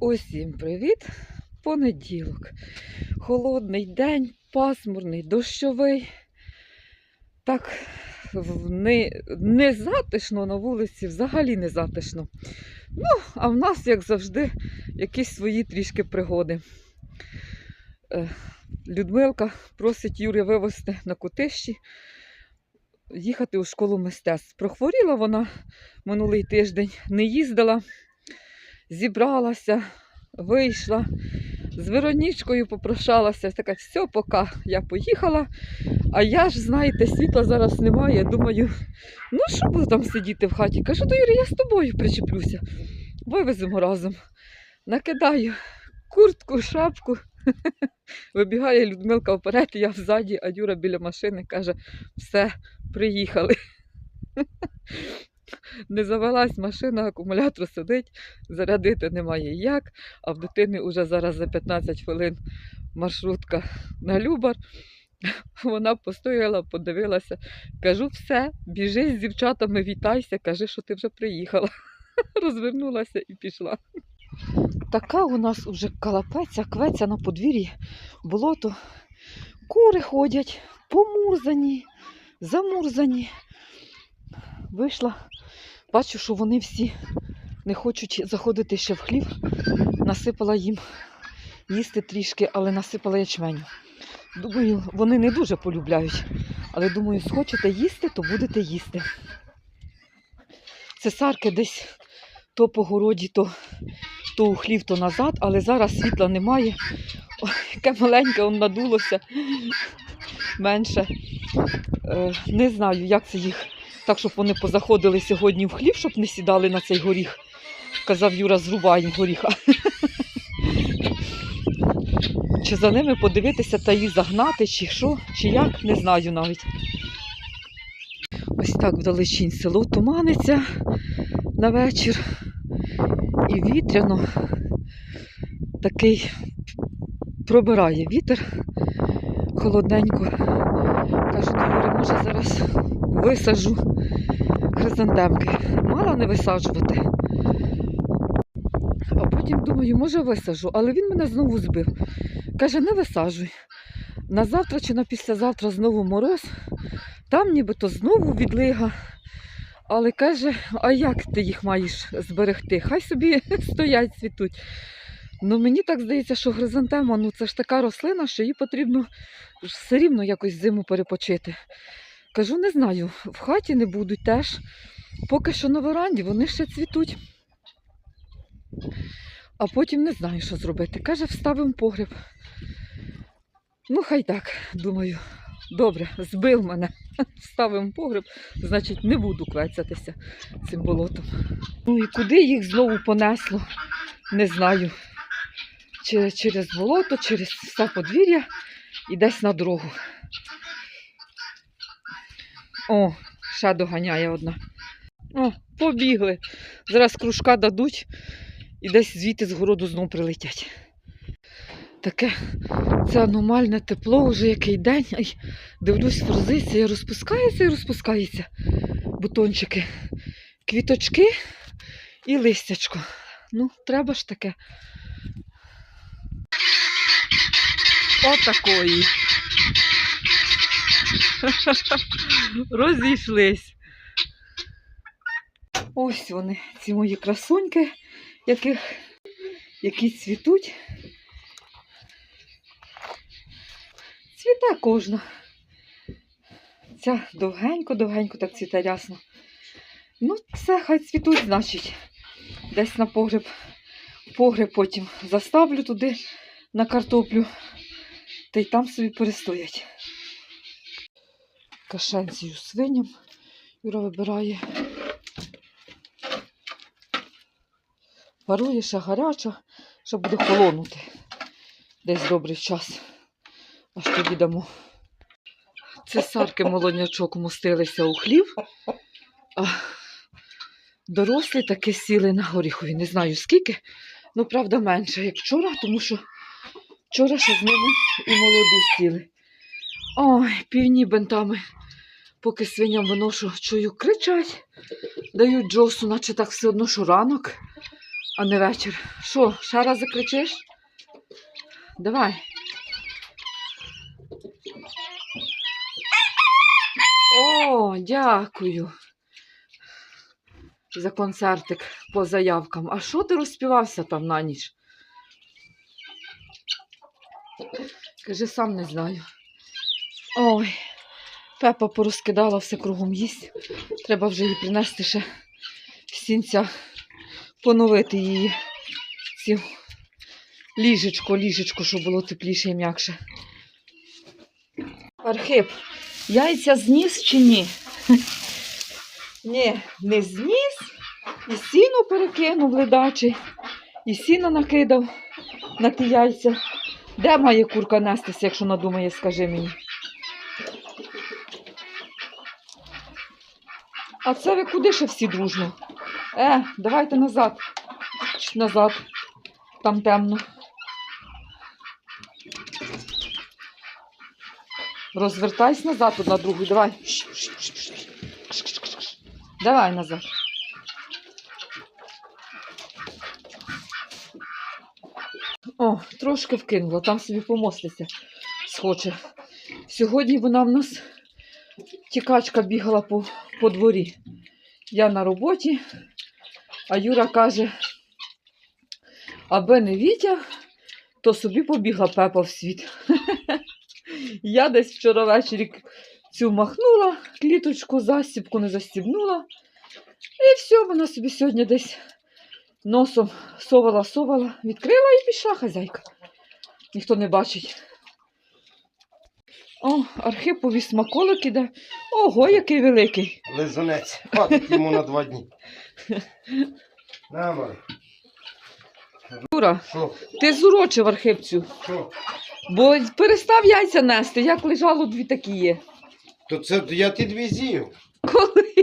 Усім привіт! Понеділок. Холодний день, пасмурний, дощовий. Так не, не затишно на вулиці, взагалі не затишно. Ну, а в нас, як завжди, якісь свої трішки пригоди. Е, Людмилка просить Юрія вивезти на кутищі, їхати у школу мистецтв. Прохворіла вона минулий тиждень, не їздила, зібралася, вийшла. З Веронічкою попрощалася, така, все, поки я поїхала. А я ж, знаєте, світла зараз немає. Думаю, ну що буду там сидіти в хаті? Кажу, то Юрій, я з тобою причеплюся. Вивеземо разом. Накидаю куртку, шапку. Вибігає Людмилка вперед, я взаді, а Юра біля машини каже, все, приїхали. Не завелась машина, акумулятор сидить, зарядити немає як, а в дитини вже зараз за 15 хвилин маршрутка на Любар. Вона постояла, подивилася. Кажу, все, біжи з дівчатами, вітайся, кажи, що ти вже приїхала. Розвернулася і пішла. Така у нас уже калапеця, квеця на подвір'ї, болото. Кури ходять, помурзані, замурзані. Вийшла, бачу, що вони всі не хочуть заходити ще в хлів. Насипала їм їсти трішки, але насипала ячменю. Думаю, вони не дуже полюбляють. Але думаю, схочете їсти, то будете їсти. Цесарки десь то по городі, то, то у хлів, то назад, але зараз світла немає. Ой, яке маленьке он надулося менше. Е, не знаю, як це їх так, щоб вони позаходили сьогодні в хлів, щоб не сідали на цей горіх. Казав Юра, зрубаємо горіха. Чи за ними подивитися та їх загнати, чи що, чи як, не знаю навіть. Ось так вдалечінь село туманиться на вечір. І вітряно такий пробирає вітер холодненько. Кажу до може зараз висаджу хризантемки. Мала не висаджувати. А потім думаю, може висаджу, але він мене знову збив. Каже, не висаджуй. На завтра чи на післязавтра знову мороз, там нібито знову відлига. Але каже, а як ти їх маєш зберегти? Хай собі стоять, цвітуть. Ну мені так здається, що хризантема ну це ж така рослина, що їй потрібно все рівно якось зиму перепочити. Кажу, не знаю, в хаті не будуть теж. Поки що на веранді вони ще цвітуть. А потім не знаю, що зробити. Каже, вставимо погреб. Ну, хай так, думаю. Добре, збив мене. Вставимо погреб, значить, не буду квецятися цим болотом. Ну і куди їх знову понесло, не знаю. Через болото, через все подвір'я і десь на дорогу. О, ще доганяє одна. О, побігли. Зараз кружка дадуть і десь звідти з городу знов прилетять. Таке це аномальне тепло, вже який день. Ай, дивлюсь, форзиція розпускається і розпускається. Бутончики, квіточки і листячко. Ну, треба ж таке. Отакої. Розійшлись. Ось вони, ці мої красуньки, яких, які цвітуть. Цвіте кожна. Ця довгенько-довгенько так цвіте рясно. Ну, це хай цвітуть, значить. Десь на погреб. Погреб потім заставлю туди на картоплю. Та й там собі перестоять. Кашенцію свиням. Юра вибирає. Парує ще гаряча, ще буде холонути. Десь добрий час. Аж тоді дамо. Цесарки молоднячок мостилися у хлів, а дорослі таки сіли на горіхові. Не знаю скільки, ну правда менше, як вчора, тому що вчора ще з ними і молоді сіли. Ой, півні бентами. Поки свиням виношу, чую, кричать, дають джосу, наче так все одно, що ранок. а не вечір. Що, ще раз закричиш? Давай. О, дякую за концертик по заявкам. А що ти розспівався там на ніч? Кажи, сам не знаю. Ой, Пепа порозкидала все кругом їсть. Треба вже її принести ще сінця, поновити її цю ліжечко, ліжечко, щоб було тепліше і м'якше. Архип, яйця зніс чи ні? Ні, не зніс. І сіно перекинув ледачий, і сіно накидав на ті яйця. Де має курка нестися, якщо надумає, скажи мені. А це ви куди ще всі дружно? Е, давайте назад. Назад. Там темно. Розвертайся назад одна другу. Давай. Давай назад. О, трошки вкинула, там собі помоститься схоче. Сьогодні вона в нас тікачка бігала по, по дворі. Я на роботі, а Юра каже, аби не Вітя, то собі побігла Пепа в світ. Я десь вчора ввечері цю махнула, кліточку, засібку не застібнула. І все, вона собі сьогодні десь носом совала, совала, відкрила і пішла хазяйка. Ніхто не бачить. О, Архипові смаколик іде. Ого, який великий. Лизунець. Хватить йому на два дні. На, Юра, Що? ти зурочив архипцю, Що? бо перестав яйця нести, як лежало дві такі є. То це я ті дві з'їв. Коли?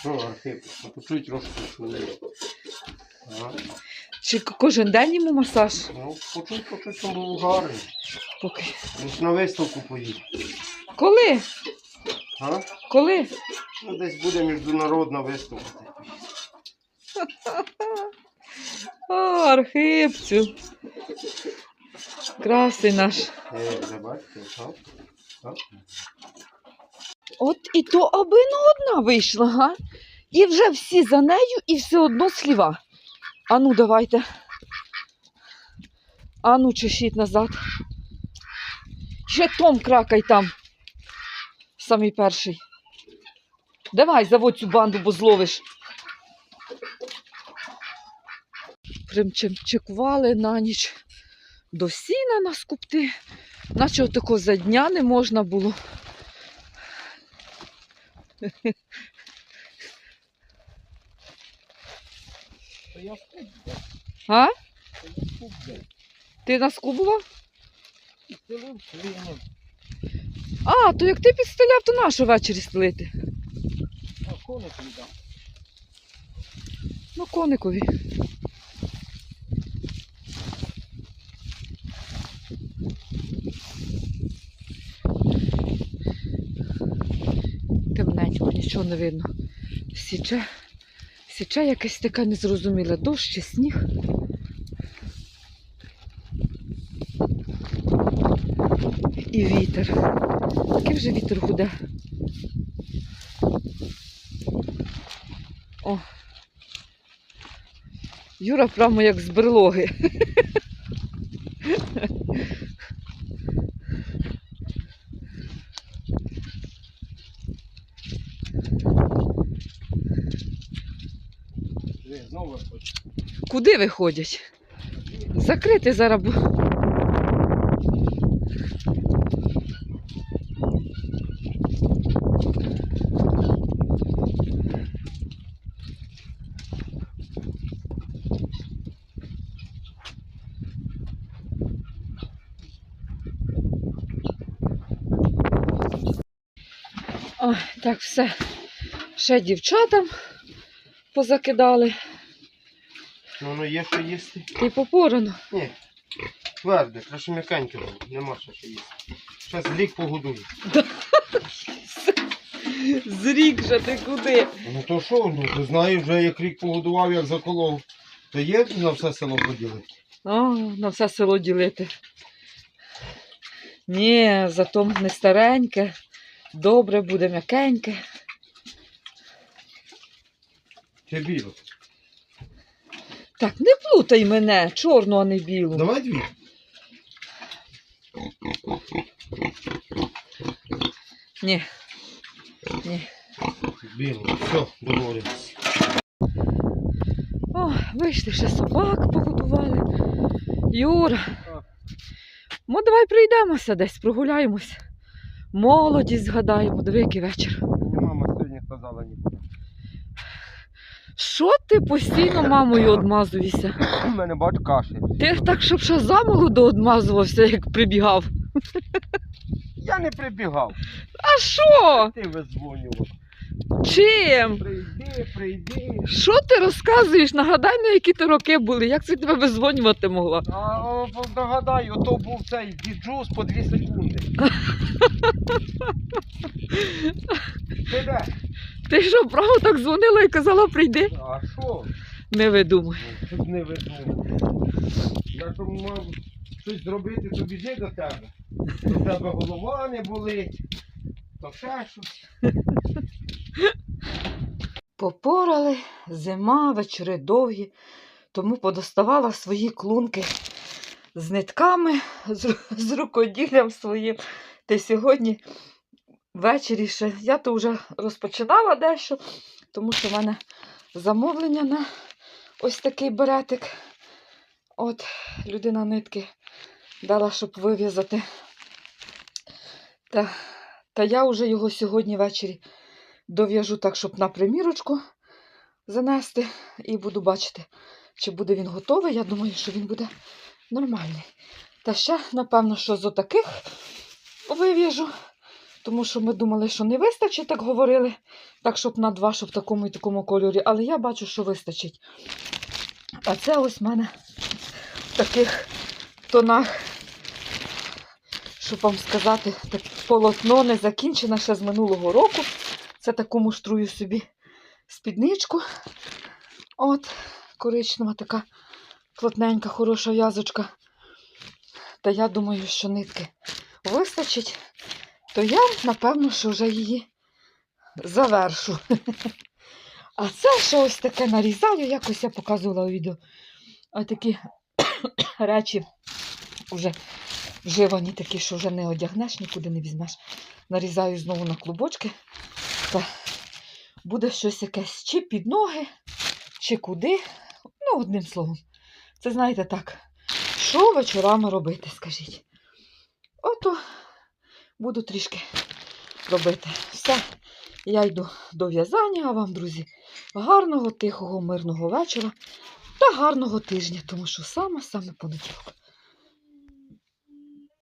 Що, Архип, почуй трошки. Ага. Чи кожен день йому масаж? Ну, почуй, почуй, щоб був гарний. Поки. Ж на виставку поїдь. Коли? А? Коли? Ну, десь буде міжнародна виставка. О, архипцю. Красий наш. Е? А? От і то аби не одна вийшла, га? І вже всі за нею, і все одно сліва. Ану, давайте. Ану, чешіть назад. Ще Том кракай там. Самий перший. Давай, заводь цю банду, бо зловиш. Примчекували на ніч до сіна на скупти, наче отако за дня не можна було. А? Ти наскубував? А, то як ти підстеляв, то нащо ввечері стелити? Ну, коникові. Темненько, нічого не видно. Січе, січе якась така незрозуміла, Дощ чи сніг. І вітер. Який вже вітер гуде. О. Юра прямо як з берлоги. Знову хочу. Куди виходять? Закрити зараз. Ой, так, все. Ще дівчатам позакидали. Ну, ну є що їсти? І попорано. Ні. Тверде, краще м'якеньке було. Нема що що їсти. Зараз лік погодую. Зрік же ти куди? Ну то що, ну ти знаєш, вже як рік погодував, як заколов. То є на все село поділити. О, на все село ділити. Ні, зато не стареньке, добре буде м'якеньке. Чи біло? Так, не плутай мене, чорну, а не білу. Давай дві. Ні. Ні. Біло. Все, договорились. О, вийшли ще собак погодували. Юра. Ми давай прийдемося десь, прогуляємось. Молодість згадаємо, диви, який вечір. Мені мама сьогодні сказала нікуди. Що ти постійно мамою одмазуєшся? У мене бач кашель. Ти так, щоб ще замолоду одмазувався, як прибігав. Я не прибігав. А що? Ти визвонював. Чим? Прийди, прийди. Що ти розказуєш? Нагадай, на які ти роки були, як це тебе визвонювати могла? А о, нагадаю, то був цей діджус по 2 секунди. Ти де? Ти що, право так дзвонила і казала, прийди? А що? Не видумуй. Ну, Щоб не видумав. Якщо мав щось зробити, то біжи до тебе. До тебе голова не болить, то ще щось. Попорали, зима, вечори довгі, тому подоставала свої клунки з нитками, з, з рукоділлям своїм. Та сьогодні ввечері ще я то вже розпочинала дещо, тому що в мене замовлення на ось такий беретик. От людина нитки дала, щоб вив'язати. Та, та я вже його сьогодні ввечері дов'яжу так, щоб на примірочку занести, і буду бачити, чи буде він готовий. Я думаю, що він буде нормальний. Та ще, напевно, що з отаких вив'яжу, тому що ми думали, що не вистачить, так говорили, так, щоб на два, щоб в такому і такому кольорі. Але я бачу, що вистачить. А це ось в мене в таких тонах, щоб вам сказати, так полотно не закінчене ще з минулого року. Це таку муштрую собі спідничку. От, коричнева така плотненька, хороша в'язочка. Та я думаю, що нитки вистачить, то я, напевно, що вже її завершу. А це що ось таке нарізаю, якось я показувала у відео. А такі речі вже вживані такі, що вже не одягнеш, нікуди не візьмеш. Нарізаю знову на клубочки. Та буде щось якесь чи під ноги, чи куди. Ну, одним словом. Це знаєте так. Що вечорами робити, скажіть? Ото буду трішки робити. Все, я йду до в'язання, а вам, друзі, гарного, тихого, мирного вечора та гарного тижня, тому що саме-саме понеділок.